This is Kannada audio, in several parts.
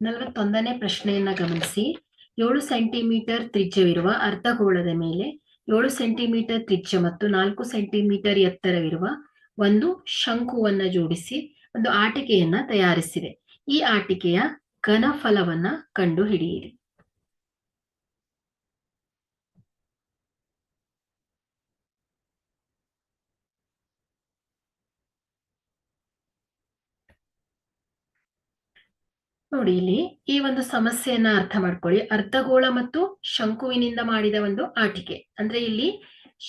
ನಲವತ್ತೊಂದನೇ ಪ್ರಶ್ನೆಯನ್ನ ಗಮನಿಸಿ. ಏಳು ಸೆಂಟಿಮೀಟರ್ ತ್ರಿಜ್ಯವಿರುವ ಅರ್ಧಗೋಳದ ಮೇಲೆ ಏಳು ಸೆಂಟಿಮೀಟರ್ ತ್ರಿಜ್ಯ ಮತ್ತು ನಾಲ್ಕು ಸೆಂಟಿಮೀಟರ್ ಎತ್ತರವಿರುವ ಒಂದು ಶಂಕುವನ್ನ ಜೋಡಿಸಿ ಒಂದು ಆಟಿಕೆಯನ್ನ ತಯಾರಿಸಿದೆ. ಈ ಆಟಿಕೆಯ ಘನಫಲವನ್ನ ಕಂಡು ನೋಡಿ ಇಲ್ಲಿ ಈ ಒಂದು ಸಮಸ್ಯೆಯನ್ನ ಅರ್ಥ ಮಾಡ್ಕೊಳ್ಳಿ. ಅರ್ಧಗೋಳ ಮತ್ತು ಶಂಕುವಿನಿಂದ ಮಾಡಿದ ಒಂದು ಆಟಿಕೆ. ಅಂದ್ರೆ ಇಲ್ಲಿ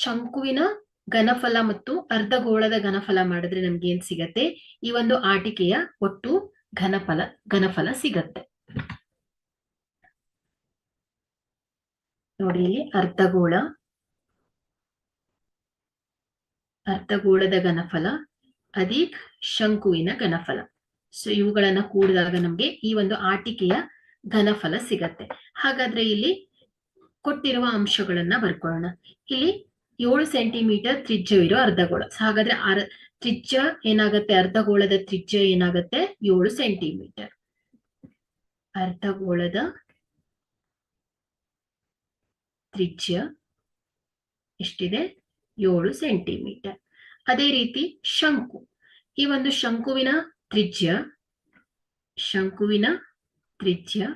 ಶಂಕುವಿನ ಘನಫಲ ಮತ್ತು ಅರ್ಧಗೋಳದ ಘನಫಲ ಮಾಡಿದ್ರೆ ನಮ್ಗೆ ಏನ್ ಸಿಗತ್ತೆ? ಈ ಒಂದು ಆಟಿಕೆಯ ಒಟ್ಟು ಘನಫಲ ಘನಫಲ ಸಿಗತ್ತೆ. ನೋಡಿ ಇಲ್ಲಿ ಅರ್ಧಗೋಳ, ಅರ್ಧಗೋಳದ ಘನಫಲ, ಅಧಿಕ್ ಶಂಕುವಿನ ಘನಫಲ. ಸೊ ಇವುಗಳನ್ನ ಕೂಡಿದಾಗ ನಮ್ಗೆ ಈ ಒಂದು ಆಟಿಕೆಯ ಘನಫಲ ಸಿಗತ್ತೆ. ಹಾಗಾದ್ರೆ ಇಲ್ಲಿ ಕೊಟ್ಟಿರುವ ಅಂಶಗಳನ್ನ ಬರ್ಕೊಳ್ಳೋಣ. ಇಲ್ಲಿ ಏಳು ಸೆಂಟಿಮೀಟರ್ ತ್ರಿಜ್ಯವಿರೋ ಅರ್ಧಗೋಳ. ಸೊ ಹಾಗಾದ್ರೆ ಅರ್, ತ್ರಿಜ್ಯ ಏನಾಗತ್ತೆ? ಅರ್ಧಗೋಳದ ತ್ರಿಜ್ಯ ಏನಾಗತ್ತೆ? ಏಳು ಸೆಂಟಿಮೀಟರ್. ಅರ್ಧಗೋಳದ ತ್ರಿಜ್ಯ ಎಷ್ಟಿದೆ? ಏಳು ಸೆಂಟಿಮೀಟರ್. ಅದೇ ರೀತಿ ಶಂಕು. ಈ ಒಂದು ಶಂಕುವಿನ ತ್ರಿಜ್ಯ, ಶಂಕುವಿನ ತ್ರಿಜ್ಯ.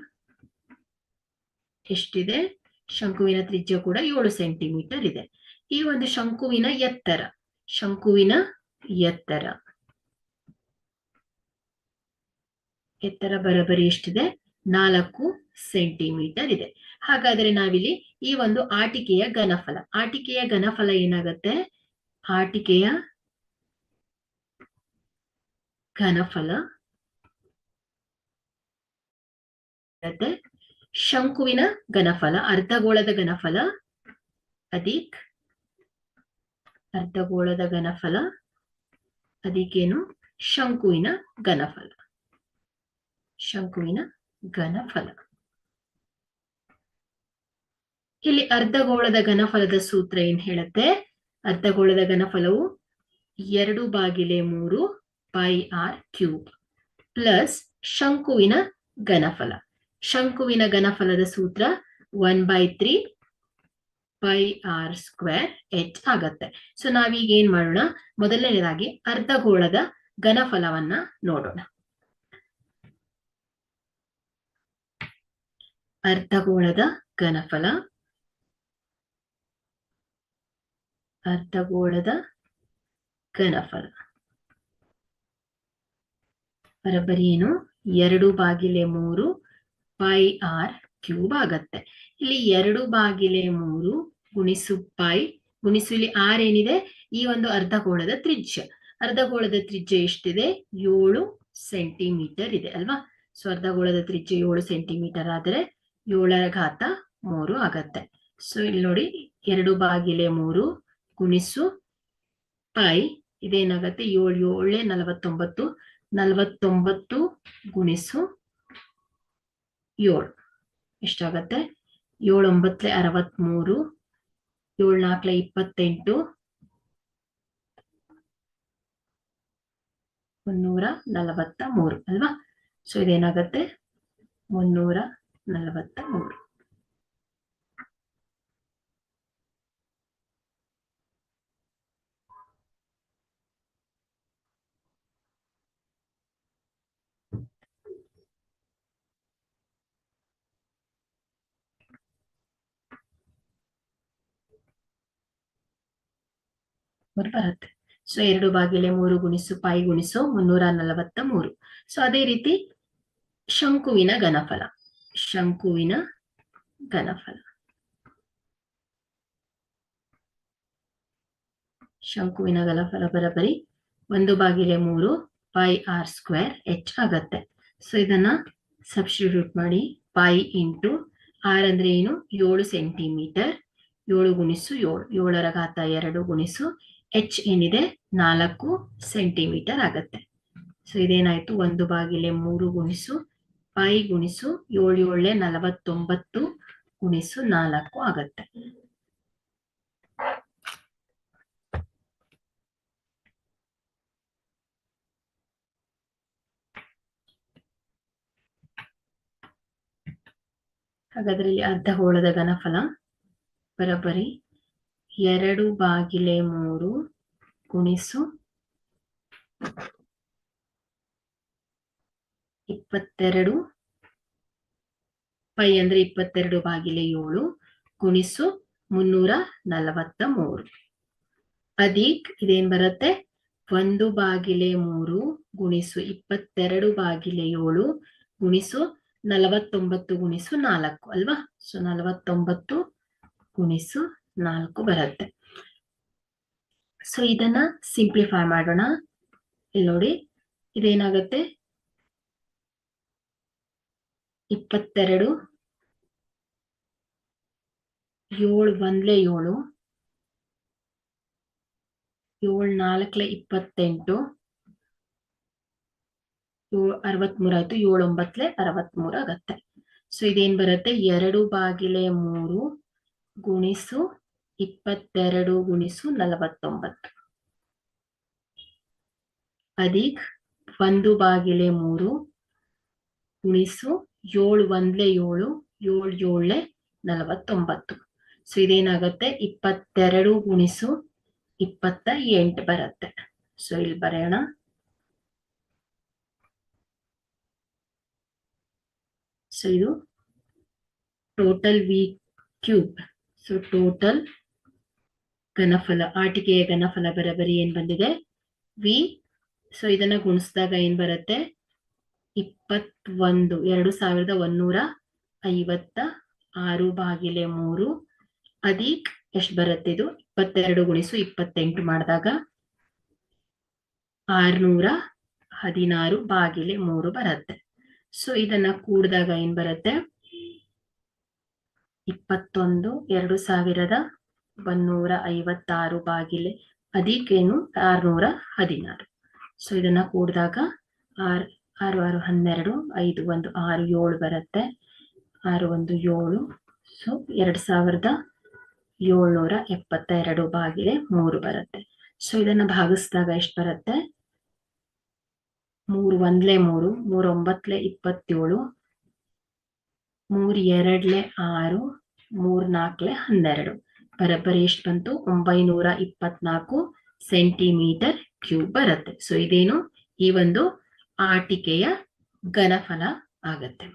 ಎಷ್ಟಿದೆ? ಶಂಕುವಿನ ತ್ರಿಜ್ಯ ಕೂಡ ಏಳು ಸೆಂಟಿಮೀಟರ್ ಇದೆ. ಈ ಒಂದು ಶಂಕುವಿನ ಎತ್ತರ ಶಂಕುವಿನ ಎತ್ತರ. ಎತ್ತರ ಬರೋಬ್ಬರಿ ಎಷ್ಟಿದೆ? ನಾಲ್ಕು ಸೆಂಟಿಮೀಟರ್ ಇದೆ. ಹಾಗಾದ್ರೆ ನಾವಿಲ್ಲಿ ಈ ಒಂದು ಆಟಿಕೆಯ ಘನಫಲ ಆಟಿಕೆಯ ಘನಫಲ ಏನಾಗತ್ತೆ? ಆಟಿಕೆಯ ಘನಫಲ ಮತ್ತೆ ಶಂಕುವಿನ ಘನಫಲ, ಅರ್ಧಗೋಳದ ಘನಫಲ, ಅದಿಕ್ ಅರ್ಧಗೋಳದ ಘನಫಲ ಅದಕ್ಕೇನು ಶಂಕುವಿನ ಘನಫಲ ಶಂಕುವಿನ ಘನಫಲ. ಇಲ್ಲಿ ಅರ್ಧಗೋಳದ ಘನಫಲದ ಸೂತ್ರ ಏನ್ ಹೇಳುತ್ತೆ? ಅರ್ಧಗೋಳದ ಘನಫಲವು ಎರಡು ಬಾಗಿಲೆ ಮೂರು ಪೈ ಆರ್ ಕ್ಯೂಬ್ ಪ್ಲಸ್ ಶಂಕುವಿನ ಘನಫಲ. ಶಂಕುವಿನ ಘನಫಲದ ಸೂತ್ರ one by three pi r square h ಆಗತ್ತೆ. ಸೊ ನಾವೀಗ ಏನ್ ಮಾಡೋಣ? ಮೊದಲನೇದಾಗಿ ಅರ್ಧಗೋಳದ ಘನಫಲವನ್ನ ನೋಡೋಣ. ಅರ್ಧಗೋಳದ ಘನಫಲ. ಅರ್ಧಗೋಳದ ಘನಫಲ. ಬರಬರಿ ಏನು? ಎರಡು ಬಾಗಿಲೆ ಮೂರು ಪೈ ಆರ್ ಕ್ಯೂಬ್ ಆಗತ್ತೆ. ಇಲ್ಲಿ ಎರಡು ಬಾಗಿಲೆ ಮೂರು ಗುಣಿಸು ಪೈ, ಗುಣಿಸು ಇಲ್ಲಿ ಆರ್ ಏನಿದೆ? ಈ ಒಂದು ಅರ್ಧಗೋಳದ ತ್ರಿಜ್ಯ. ಅರ್ಧಗೋಳದ ತ್ರಿಜ್ಯ ಎಷ್ಟಿದೆ? ಏಳು ಸೆಂಟಿಮೀಟರ್ ಇದೆ ಅಲ್ವಾ? ಸೊ, ಅರ್ಧಗೋಳದ ತ್ರಿಜ್ಯ ಏಳು ಸೆಂಟಿಮೀಟರ್ ಆದರೆ ಏಳರ ಘಾತ ಮೂರು ಆಗತ್ತೆ. ಸೊ, ಇಲ್ಲಿ ನೋಡಿ, ಎರಡು ಬಾಗಿಲೆ ಮೂರು ಗುಣಿಸು ಪೈ, ಇದೇನಾಗತ್ತೆ? ಏಳು, ಏಳೆ ನಲವತ್ತೊಂಬತ್ತು ನಲವತ್ತೊಂಬತ್ತು ಗುಣಿಸು ಏಳು. ಎಷ್ಟಾಗತ್ತೆ? ಏಳು ಒಂಬತ್ತಲೆ ಅರವತ್ಮೂರು ಏಳು ನಾಲ್ಕಲೆ ಇಪ್ಪತ್ತೆಂಟು, ಮುನ್ನೂರ ನಲವತ್ತ ಮೂರು ಅಲ್ವಾ? ಸೊ ಇದೇನಾಗತ್ತೆ? ಮುನ್ನೂರ ನಲವತ್ತ ಮೂರು ಬರುತ್ತೆ. ಸೊ ಎರಡು ಬಾಗಿಲೆ ಮೂರು ಗುಣಿಸು ಪೈ ಗುಣಿಸು, ಮುನ್ನೂರ ನಲವತ್ತ ಮೂರು. ಸೊ ಅದೇ ರೀತಿ ಶಂಕುವಿನ ಘನಫಲ. ಶಂಕುವಿನ ಘನಫಲ. ಶಂಕುವಿನ ಘನಫಲ ಬರಬರಿ. ಒಂದು ಬಾಗಿಲೆ ಮೂರು ಪೈ ಆರ್ ಸ್ಕ್ವೇರ್, ಎಚ್ ಆಗತ್ತೆ. ಸೊ ಇದನ್ನ ಸಬ್ಸ್ಟಿಟ್ಯೂಟ್ ಮಾಡಿ ಪೈ ಇಂಟು ಆರ್ ಅಂದ್ರೆ ಏನು? ಏಳು ಸೆಂಟಿಮೀಟರ್. ಏಳು ಗುಣಿಸು ಏಳು. ಏಳರ ಘಾತ ಎರಡು ಗುಣಿಸು ಎಚ್ ಏನಿದೆ? ನಾಲ್ಕು ಸೆಂಟಿಮೀಟರ್ ಆಗತ್ತೆ. ಸೊ ಇದೇನಾಯ್ತು? ಒಂದು ಬಾಗಿಲೆ ಮೂರು ಗುಣಿಸು ಪೈ ಗುಣಿಸು, ಏಳು ಏಳೆ ನಲವತ್ತೊಂಬತ್ತು ಗುಣಿಸು ನಾಲ್ಕು ಆಗತ್ತೆ. ಹಾಗಾದ್ರೆ ಇಲ್ಲಿ ಅರ್ಧ ಹೋಳದ ಘನಫಲ ಬರೋಬ್ಬರಿ ಎರಡು ಬಾಗಿಲೆ ಮೂರು ಗುಣಿಸು ಇಪ್ಪತ್ತೆರಡು. ಪೈ ಅಂದ್ರೆ ಇಪ್ಪತ್ತೆರಡು ಬಾಗಿಲೆ ಏಳು ಗುಣಿಸು ಮುನ್ನೂರ ನಲವತ್ತ ಮೂರು. ಅದೀಕ್ ಇದೇನ್ ಬರುತ್ತೆ? ಒಂದು ಬಾಗಿಲೆ ಮೂರು ಗುಣಿಸು ಇಪ್ಪತ್ತೆರಡು ಬಾಗಿಲೆ ಏಳು ಗುಣಿಸು ನಲವತ್ತೊಂಬತ್ತು ಗುಣಿಸು ನಾಲ್ಕು ಅಲ್ವಾ? ಸೊ ನಲವತ್ತೊಂಬತ್ತು ಗುಣಿಸು ನಾಲ್ಕು ಬರುತ್ತೆ. ಸೊ ಇದನ್ನ ಸಿಂಪ್ಲಿಫೈ ಮಾಡೋಣ. ಇಲ್ಲಿ ನೋಡಿ, ಇದೇನಾಗತ್ತೆ? ಇಪ್ಪತ್ತೆರಡು. ಏಳು ಒಂದ್ಲೆ ಏಳು. ಏಳು ನಾಲ್ಕಲೆ ಇಪ್ಪತ್ತೆಂಟು. ಏಳು ಅರವತ್ಮೂರು ಆಯ್ತು. ಏಳು ಒಂಬತ್ಲೆ ಅರವತ್ಮೂರು ಆಗತ್ತೆ. ಸೊ ಇದೇನ್ ಬರುತ್ತೆ? ಎರಡು ಬಾಗಿಲೆ ಮೂರು ಗುಣಿಸು ಇಪ್ಪತ್ತೆರಡು ಗುಣಿಸು ನಲವತ್ತೊಂಬತ್ತು. ಅದಿಕ್ ಒಂದು ಬಾಗಿಲೆ ಮೂರು ಗುಣಿಸು ಏಳು ಒಂದ್ಲೆ ಏಳು ಏಳು ಏಳ್ಲೆ ನಲವತ್ತೊಂಬತ್ತು. ಸೊ ಇದೇನಾಗತ್ತೆ ಇಪ್ಪತ್ತೆರಡು ಗುಣಿಸು ಇಪ್ಪತ್ತ ಎಂಟು ಬರುತ್ತೆ. ಸೊ ಇಲ್ಲಿ ಬರೆಯೋಣ. ಸೊ ಇದು total V cube so total ಘನಫಲ, ಆಟಿಕೆಯ ಘನಫಲ ಬರಬರಿ ಏನ್ ಬಂದಿದೆ? ವಿ ಸೊ ಇದನ್ನ ಗುಣಿಸಿದಾಗ ಏನ್ ಬರುತ್ತೆ? ಇಪ್ಪತ್ತೊಂದು, ಎರಡು ಸಾವಿರದ ಒಂದೂರ ಐವತ್ತ ಆರು ಬಾಗಿಲೆ ಮೂರು. ಅದೀಕ್ ಎಷ್ಟು ಬರುತ್ತೆ ಇದು? ಇಪ್ಪತ್ತೆರಡು ಗುಣಿಸು ಇಪ್ಪತ್ತೆಂಟು ಮಾಡಿದಾಗ ಆರ್ನೂರ ಹದಿನಾರು ಬಾಗಿಲೆ ಮೂರು ಬರುತ್ತೆ. ಸೊ ಇದನ್ನ ಕೂಡಿದಾಗ ಏನ್ ಬರುತ್ತೆ? ಇಪ್ಪತ್ತೊಂದು, ಎರಡು ಸಾವಿರದ ಒಂದೂರ ಐವತ್ತಾರು ಬಾಗಿಲೆ ಅದಕ್ಕೇನು ಆರ್ನೂರ ಹದಿನಾರು. ಸೊ ಇದನ್ನ ಕೂಡಿದಾಗ ಆರ್, ಆರು ಆರು, ಹನ್ನೆರಡು, ಐದು, ಒಂದು, ಆರು, ಏಳು ಬರುತ್ತೆ. ಆರು, ಒಂದು, ಏಳು. ಸೊ ಎರಡು ಸಾವಿರದ ಏಳ್ನೂರ ಎಪ್ಪತ್ತ ಎರಡು ಬಾಗಿಲೆ ಮೂರು ಬರುತ್ತೆ. ಸೊ ಇದನ್ನ ಭಾಗಿಸಿದಾಗ ಎಷ್ಟು ಬರುತ್ತೆ? ಮೂರು ಒಂದ್ಲೆ ಮೂರು, ಮೂರ್ ಒಂಬತ್ಲೆ ಇಪ್ಪತ್ತೇಳು, ಮೂರ್ ಎರಡ್ಲೆ ಆರು, ಮೂರ್ ನಾಲ್ಕಲೆ ಹನ್ನೆರಡು. ಬರೋಬ್ಬರಿ ಎಷ್ಟು ಬಂತು. ಒಂಬೈನೂರ ಇಪ್ಪತ್ನಾಲ್ಕು ಸೆಂಟಿಮೀಟರ್ ಕ್ಯೂಬ್ ಬರುತ್ತೆ. ಸೊ ಇದೇನು? ಈ ಒಂದು ಆಟಿಕೆಯ ಘನಫಲ ಆಗತ್ತೆ.